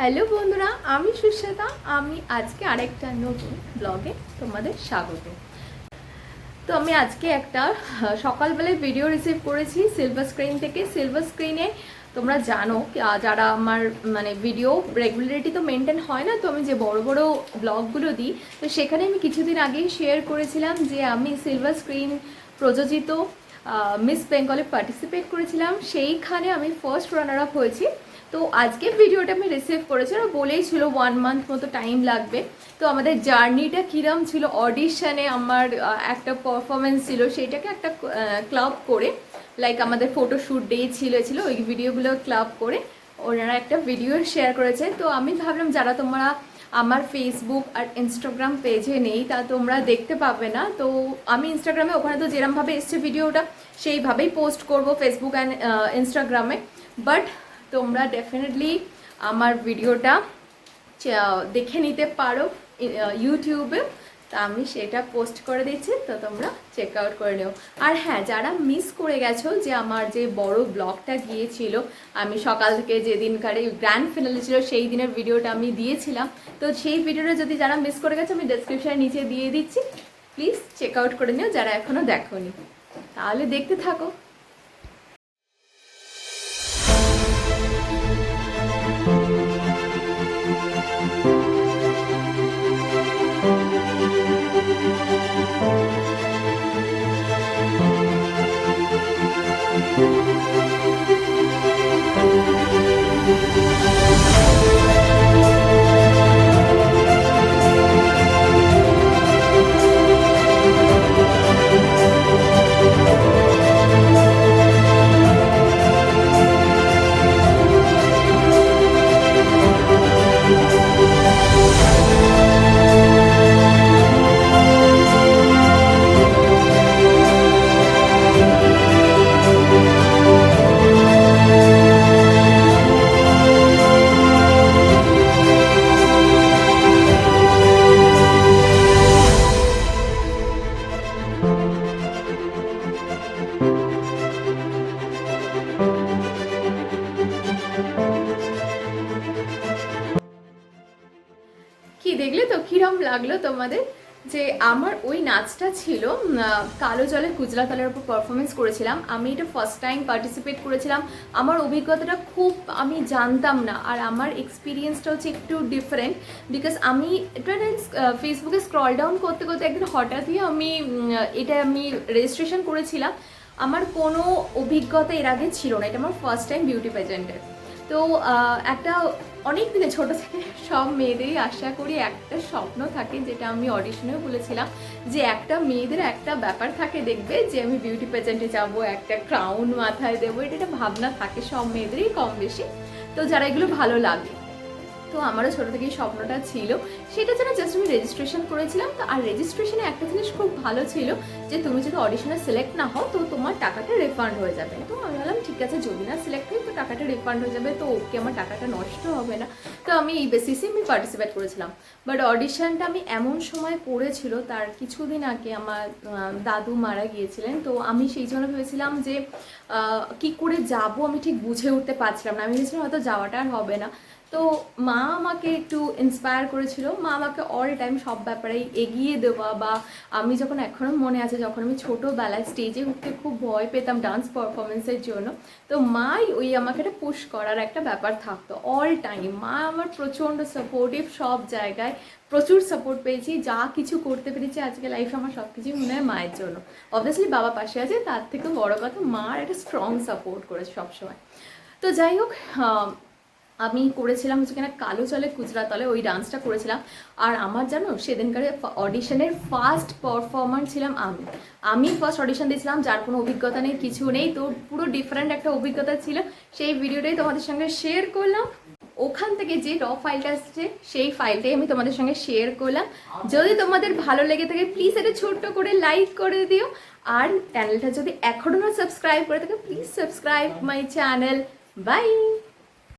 Hello বন্ধুরা, আমি সুস্মিতা। আমি আজকে আরেকটা নতুন ব্লগে তোমাদের স্বাগত। তো আমি আজকে একটা সকালবেলায় ভিডিও রিসিভ করেছি সিলভার স্ক্রিন থেকে। সিলভার স্ক্রিনে তোমরা জানো যারা আমার মানে ভিডিও রেগুলারিটি তো মেনটেন হয় না, তো আমি যে বড় বড় ব্লগগুলো দিই, তো সেখানে আমি কিছুদিন আগেই শেয়ার করেছিলাম যে আমি সিলভার স্ক্রিন প্রযোজিত মিস বেঙ্গলে পার্টিসিপেট করেছিলাম, সেইখানে আমি ফার্স্ট রানার আপ হয়েছি। তো আজকে ভিডিওটা আমি রিসিভ করেছি আর বলেই ছিল ওয়ান মান্থ মতো টাইম লাগবে। তো আমাদের জার্নিটা কিরম ছিল অডিশনে আমার একটা পারফরমেন্স ছিল, সেইটাকে একটা ক্লাব করে লাইক আমাদের ফটোশ্যুট ডে ছিল ছিল, ওই ভিডিওগুলো ক্লাব করে, ওনারা একটা ভিডিও শেয়ার করেছে। তো আমি ভাবলাম, যারা তোমরা আমার ফেসবুক আর ইনস্টাগ্রাম পেজে নেই, তা তোমরা দেখতে পাবে না। তো আমি ইনস্টাগ্রামে ওখানে তো যেরমভাবে এসছে ভিডিওটা, সেইভাবেই পোস্ট করব ফেসবুক অ্যান্ড ইনস্টাগ্রামে বাট তোমরা ডেফিনেটলি আমার ভিডিওটা দেখে নিতে পারো ইউটিউবে তা আমি সেটা পোস্ট করে দিচ্ছি, তো তোমরা চেক আউট করে নিও। আর হ্যাঁ যারা মিস করে গেছো যে আমার যে বড় ব্লগটা গিয়েছিল, আমি সকাল থেকে যেদিনকারে গ্র্যান্ড ফিনালে ছিল, সেই দিনের ভিডিওটা আমি দিয়েছিলাম। তো সেই ভিডিওটা যদি যারা মিস করে গেছো, আমি ডেসক্রিপশানে নিচে দিয়ে দিচ্ছি। প্লিজ চেক আউট করে নিও, যারা এখনও দেখোনি। তাহলে দেখতে থাকো। কি দেখলে তো? কিরম লাগল তোমাদের? যে আমার ওই নাচটা ছিল কালো জলে কুজলা তলের উপর পারফরমেন্স করেছিলাম। আমি এটা ফার্স্ট টাইম পার্টিসিপেট করেছিলাম। আমার অভিজ্ঞতাটা খুব আমি জানতাম না, আর আমার এক্সপিরিয়েন্সটা হচ্ছে একটু ডিফারেন্ট বিকজ আমি এটা ফেসবুকে স্ক্রল ডাউন করতে করতে একদিন হঠাৎই আমি এটা আমি রেজিস্ট্রেশন করেছিলাম। আমার কোনো অভিজ্ঞতা এর আগে ছিল না। এটা আমার ফার্স্ট টাইম বিউটি পেজেন্টের তো একটা অনেক দিনে ছোট থেকে সব মেয়েদেরই আশা করি একটা স্বপ্ন থাকে যেটা আমি অডিশনেও বলেছিলাম যে একটা মেয়েদের একটা ব্যাপার থাকে দেখবে যে আমি বিউটি পেজেন্টে যাব, একটা ক্রাউন মাথায় দেবো, এটা একটা ভাবনা থাকে সব মেয়েদেরই কম বেশি। তো যারা এগুলো ভালো লাগে। তো আমারও ছোটো থেকেই স্বপ্নটা ছিল। সেটা যেন জাস্ট আমি রেজিস্ট্রেশন করেছিলাম। তো আর রেজিস্ট্রেশনে একটা জিনিস খুব ভালো ছিল যে, তুমি যদি অডিশনে সিলেক্ট না হও, তো তোমার টাকাটা রিফান্ড হয়ে যাবে। তো আমি বললাম ঠিক আছে, যদি না সিলেক্ট হই তো টাকাটা রিফান্ড হয়ে যাবে। তো ওকে আমার টাকাটা নষ্ট হবে না। তো আমি এই বেসিসে আমি পার্টিসিপেট করেছিলাম। বাট অডিশনটা আমি এমন সময় পড়েছিল, তার কিছুদিন আগে আমার দাদু মারা গিয়েছিলেন। তো আমি সেই জন্য ভেবেছিলাম যে কি করে যাব আমি ঠিক বুঝে উঠতে পারছিলাম না। আমি ভেবেছিলাম হয়তো যাওয়াটা আর হবে না। তো মা আমাকে একটু ইন্সপায়ার করেছিল। মা আমাকে অল টাইম সব ব্যাপারেই এগিয়ে দেওয়া বা আমি যখন এখনও মনে আছে, যখন আমি ছোটোবেলায় স্টেজে উঠতে খুব ভয় পেতাম ডান্স পারফরমেন্সের জন্য, তো মাই ওই আমাকে একটা পুশ করার একটা ব্যাপার থাকতো অল টাইম মা আমার প্রচণ্ড সাপোর্টিভ সব জায়গায় প্রচুর সাপোর্ট পেয়েছি। যা কিছু করতে পেরেছি আজকে লাইফে আমার সব কিছুই মনে হয় মায়ের জন্য। অবভিয়াসলি বাবা পাশে আছে, তার থেকে বড় কথা, মার একটা স্ট্রং সাপোর্ট করেছে সবসময়। তো যাই হোক আমি করেছিলাম হচ্ছে কিনা কালো চলে কুচরাতলে ওই ডান্সটা করেছিলাম। আর আমার জানো, সেদিনকার অডিশনের ফার্স্ট পারফর্মার ছিলাম আমি। আমি ফার্স্ট অডিশন দিয়েছিলাম, যার কোনো অভিজ্ঞতা নেই, কিছু নেই, তো পুরো ডিফারেন্ট একটা অভিজ্ঞতা ছিল। সেই ভিডিওটাই তোমাদের সঙ্গে শেয়ার করলাম। ওখান থেকে যে র ফাইলটা আসছে, সেই ফাইলটাই আমি তোমাদের সঙ্গে শেয়ার করলাম। যদি তোমাদের ভালো লেগে থাকে প্লিজ এটা ছোট্ট করে লাইক করে দিও। আর চ্যানেলটা যদি এখনও সাবস্ক্রাইব করে থাকে please subscribe my channel bye